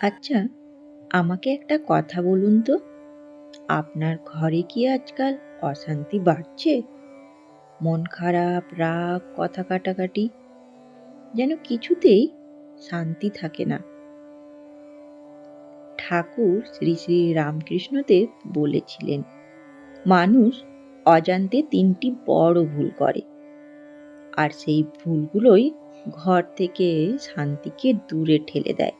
আচ্ছা আমাকে একটা কথা বলুন তো। আপনার ঘরে কি আজকাল অশান্তি বাড়ছে? মন খারাপ, রাগ, কথা কাটাকাটি, যেন কিছুতেই শান্তি থাকে না। ঠাকুর শ্রী শ্রী রামকৃষ্ণদেব বলেছিলেন, মানুষ অজান্তে তিনটি বড় ভুল করে। আর সেই ভুলগুলোই ঘর থেকে শান্তিকে দূরে ঠেলে দেয়।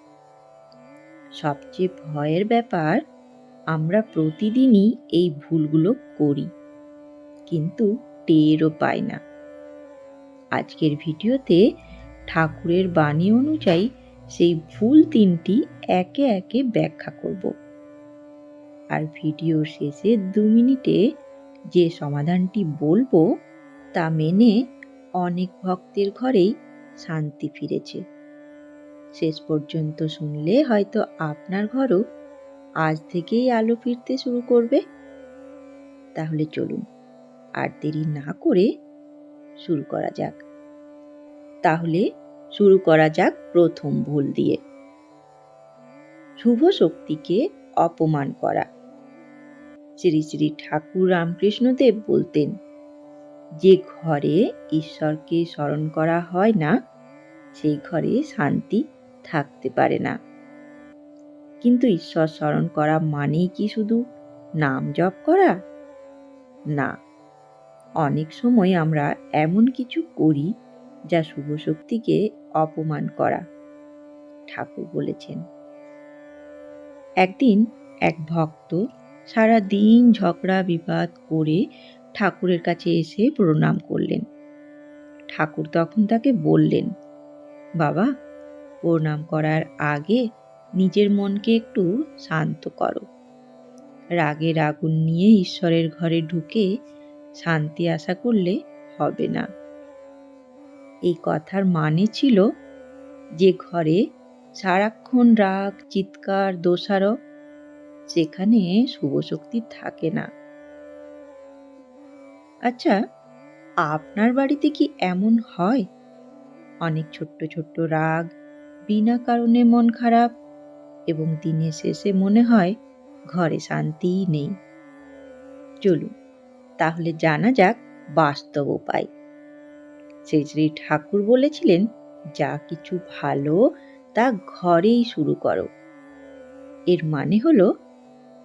সবচেয়ে ভয়ের ব্যাপার, আমরা প্রতিদিনই এই ভুলগুলো করি। কিন্তু টেরও পাই না। আজকের ভিডিওতে ঠাকুরের বাণী অনুযায়ী সেই ভুল তিনটি একে একে ব্যাখ্যা করব। আর ভিডিও শেষে দু মিনিটে যে সমাধানটি বলব, তা মেনে অনেক ভক্তের ঘরেই শান্তি ফিরেছে। শেষ পর্যন্ত শুনলে হয়তো আপনার ঘরও আজ থেকেই আলো ফিরতে শুরু করবে। তাহলে চলুন, আর দেরি না করে শুরু করা যাক। তাহলে শুরু করা যাক প্রথম ভুল দিয়ে। শুভ শক্তিকে অপমান করা। শ্রী শ্রী ঠাকুর রামকৃষ্ণদেব বলতেন, যে ঘরে ঈশ্বরকে স্মরণ করা হয় না, সেই ঘরে শান্তি থাকতে পারে না। কিন্তু ঈশ্বর স্মরণ করা মানেই কি শুধু নাম জপ করা? না। অনেক সময় আমরা এমন কিছু করি যা শুভ শক্তিকে অপমান করা। ঠাকুর বলেছেন, একদিন এক ভক্ত সারা দিন ঝগড়া বিবাদ করে ঠাকুরের কাছে এসে প্রণাম করলেন। ঠাকুর তখন তাকে বললেন, বাবা প্রণাম করার আগে নিজের মনকে একটু শান্ত করো। রাগের আগুন নিয়ে ঈশ্বরের ঘরে ঢুকে শান্তি আশা করলে হবে না। এই কথার মানে ছিল যে ঘরে সারাক্ষণ রাগ, চিৎকার, দোষারোপ সেখানে শুভ শক্তি থাকে না। আচ্ছা আপনার বাড়িতে কি এমন হয়? অনেক ছোট্ট ছোট্ট রাগ বিনা কারণে মন খারাপ এবং দিনের শেষে মনে হয় ঘরে শান্তিই নেই। চলুন, তাহলে জানা যাক বাস্তব উপায়। শ্রী শ্রী ঠাকুর বলেছিলেন, যা কিছু ভালো, তা ঘরেই শুরু করো। এর মানে হলো,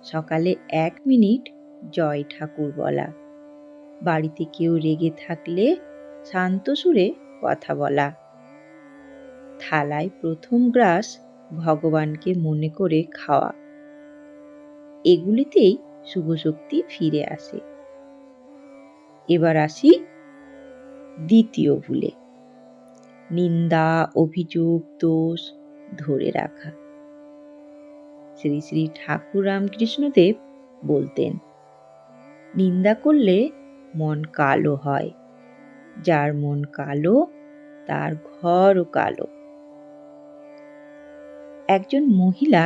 সকালে এক মিনিট জয় ঠাকুর বলা। বাড়িতে কেউ রেগে থাকলে শান্ত সুরে কথা বলা। থালায় প্রথম গ্রাস ভগবানকে মনে করে খাওয়া। এগুলিতেই শুভ শক্তি ফিরে আসে। এবার আসি দ্বিতীয় ভুলে। নিন্দা, অভিযোগ, দোষ ধরে রাখা। শ্রী শ্রী ঠাকুর রামকৃষ্ণদেব বলতেন, নিন্দা করলে মন কালো হয়। যার মন কালো, তার ঘরও কালো। একজন মহিলা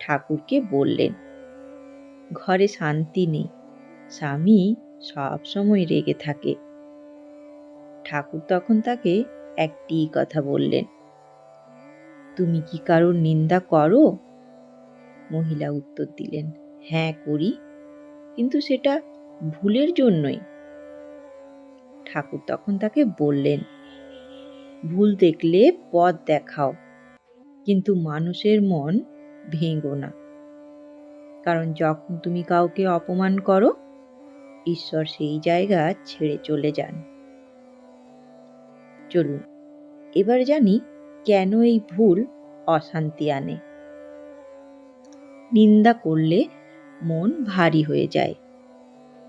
ঠাকুরকে বললেন, ঘরে শান্তি নেই। স্বামী সব সময় রেগে থাকে। ঠাকুর তখন তাকে একটি কথা বললেন, তুমি কি কারোর নিন্দা করো? মহিলা উত্তর দিলেন হ্যাঁ করি, কিন্তু সেটা ভুলের জন্যই। ঠাকুর তখন তাকে বললেন, ভুল দেখলে পথ দেখাও। কিন্তু মানুষের মন ভেঙো না। কারণ যখন তুমি কাউকে অপমান করো, ঈশ্বর সেই জায়গা ছেড়ে চলে যান। চলুন, এবার জানি কেন এই ভুল অশান্তি আনে। নিন্দা করলে মন ভারী হয়ে যায়।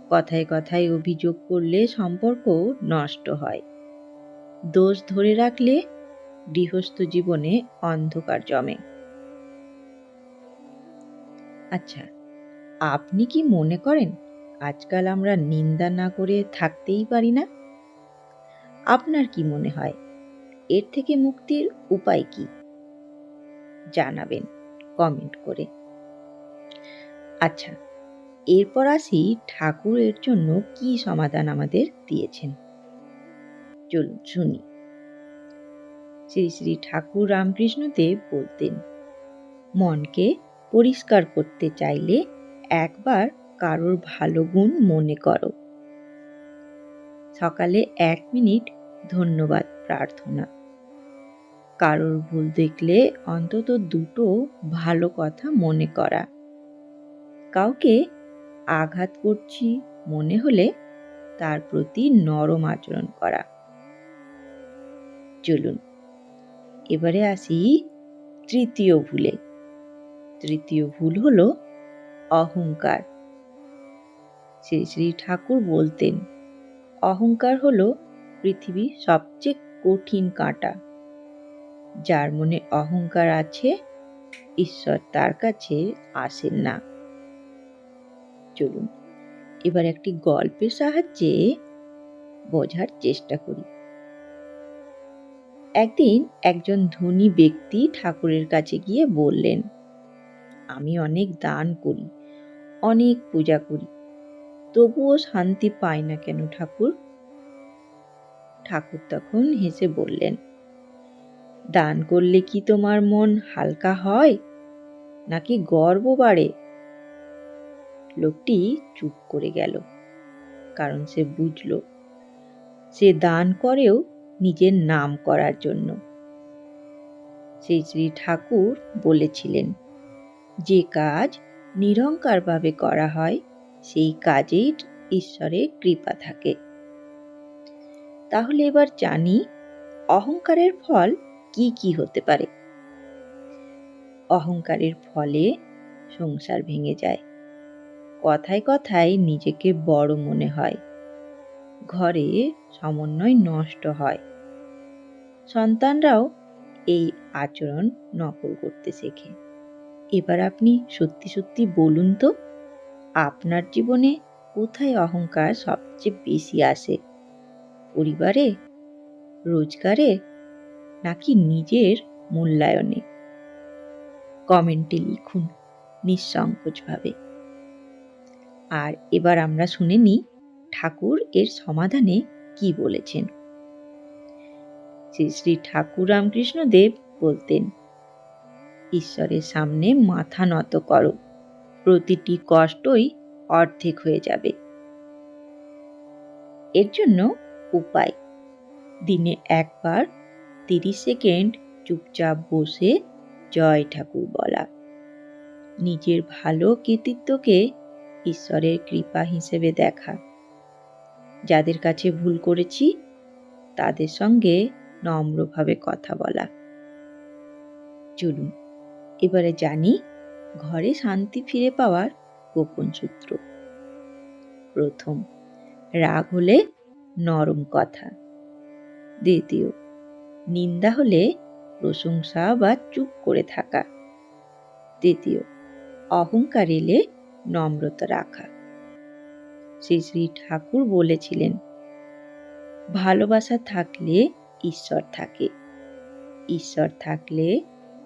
কথায় কথায় অভিযোগ করলে সম্পর্ক নষ্ট হয়। দোষ ধরে রাখলে গৃহস্থ জীবনে অন্ধকার জমে। আচ্ছা আপনি কি মনে করেন আজকাল আমরা নিন্দা না করে থাকতেই পারি না? আপনার কি মনে হয়? এর থেকে মুক্তির উপায় কি? জানাবেন কমেন্ট করে। আচ্ছা এরপর আসি ঠাকুর এর জন্য কি সমাধান আমাদের দিয়েছেন। চলুন শুনি। শ্রী শ্রী ঠাকুর রামকৃষ্ণ দেব বলতেন, মনকে পরিষ্কার করতে চাইলে একবার কারোর ভালো গুণ মনে করো সকালে এক মিনিট ধন্যবাদ প্রার্থনা। কারোর ভুল দেখলে অন্তত দুটো ভালো কথা মনে করা। কাউকে আঘাত করছি মনে হলে তার প্রতি নরম আচরণ করা। চলুন এবারে আসি তৃতীয় ভুলে। তৃতীয় ভুল হলো অহংকার। শ্রী শ্রী ঠাকুর বলতেন, অহংকার হল পৃথিবীর সবচেয়ে কঠিন কাঁটা। যার মনে অহংকার আছে, ঈশ্বর তার কাছে আসেন না। চলুন, এবার একটি গল্পের সাহায্যে বোঝার চেষ্টা করি। একদিন একজন ধনী ব্যক্তি ঠাকুরের কাছে গিয়ে বললেন, আমি অনেক দান করি, অনেক পূজা করি, তবুও শান্তি পাই না কেন ঠাকুর? ঠাকুর তখন হেসে বললেন, দান করলে কি তোমার মন হালকা হয়, নাকি গর্ব বাড়ে? লোকটি চুপ করে গেল, কারণ সে বুঝল, সে দান করেও নিজের নাম করার জন্য। শ্রী শ্রী ঠাকুর বলেছিলেন, যে কাজ নিরঙ্কারভাবে করা হয়, সেই কাজেই ঈশ্বরের কৃপা থাকে। তাহলে এবার জানি, অহংকারের ফল কি কি হতে পারে? অহংকারের ফলে সংসার ভেঙে যায়। কথায় কথায় নিজেকে বড় মনে হয়। ঘরে সমন্বয় নষ্ট হয়। সন্তানরাও এই আচরণ নকল করতে শেখে। এবার আপনি সত্যি সত্যি বলুন তো, আপনার জীবনে কোথায় অহংকার সবচেয়ে বেশি আসে? পরিবারে? রোজগারে? নাকি নিজের মূল্যায়নে? কমেন্টে লিখুন নিঃসংকোচভাবে। আর এবার আমরা শুনে নিই ঠাকুর এর সমাধানে কি বলেছেন। শ্রী শ্রী ঠাকুর রামকৃষ্ণ দেব বলতেন, ঈশ্বরের সামনে মাথা নত করো, প্রতিটি কষ্টই অর্ধেক হয়ে যাবে। এর জন্য উপায়, দিনে একবার তিরিশ সেকেন্ড চুপচাপ বসে জয় ঠাকুর বলা। নিজের ভালো কৃতিত্বকে ঈশ্বরের কৃপা হিসেবে দেখা। যাদের কাছে ভুল করেছি, তাদের সঙ্গে নম্রভাবে কথা বলা। চলুন, এবারে জানি ঘরে শান্তি ফিরে পাওয়ার গোপন সূত্র। প্রথম, রাগ হলে নরম কথা। দ্বিতীয়, নিন্দা হলে প্রশংসা বা চুপ করে থাকা। তৃতীয়, অহংকার এলে নম্রতা রাখা। শ্রী শ্রী ঠাকুর বলেছিলেন, ভালোবাসা থাকলে ঈশ্বর থাকে। ঈশ্বর থাকলে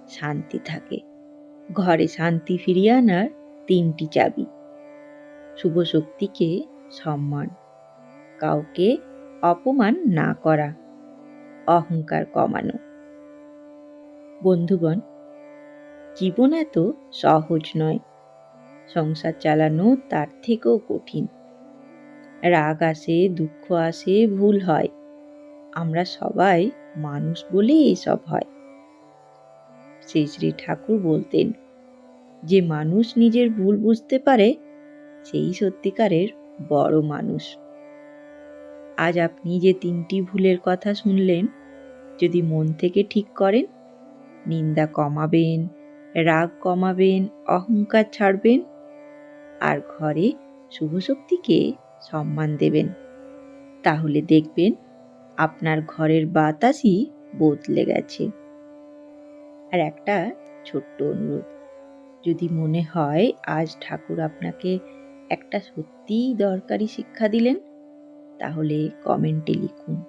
শান্তি থাকে। ঘরে শান্তি ফিরিয়ে আনার তিনটি চাবি। শুভ শক্তিকে সম্মান। কাউকে অপমান না করা। অহংকার কমানো। বন্ধুগণ, জীবন এত সহজ নয়। সংসার চালানো তার থেকেও কঠিন। রাগ আসে, দুঃখ আসে, ভুল হয়। আমরা সবাই মানুষ বলেই এসব হয়। শ্রী শ্রী ঠাকুর বলতেন, যে মানুষ নিজের ভুল বুঝতে পারে, সেই সত্যিকারের বড় মানুষ। আজ আপনি যে তিনটি ভুলের কথা শুনলেন, যদি মন থেকে ঠিক করেন, নিন্দা কমাবেন, রাগ কমাবেন, অহংকার ছাড়বেন, আর ঘরে শুভশক্তিকে সম্মান দেবেন, তাহলে দেখবেন আপনার ঘরের বাতাসই বদলে গেছে। আর একটা ছোট্ট অনুরোধ, যদি মনে হয় আজ ঠাকুর আপনাকে একটা সত্যিই দরকারি শিক্ষা দিলেন, তাহলে কমেন্টে লিখুন।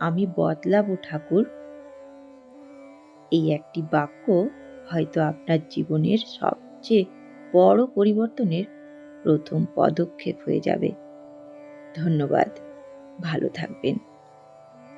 আমি বদলাবো ঠাকুর। এই একটি বাক্য হয়তো আপনার জীবনের সবচেয়ে বড় পরিবর্তনের প্রথম পদক্ষেপ হয়ে যাবে। ধন্যবাদ। ভালো থাকবেন।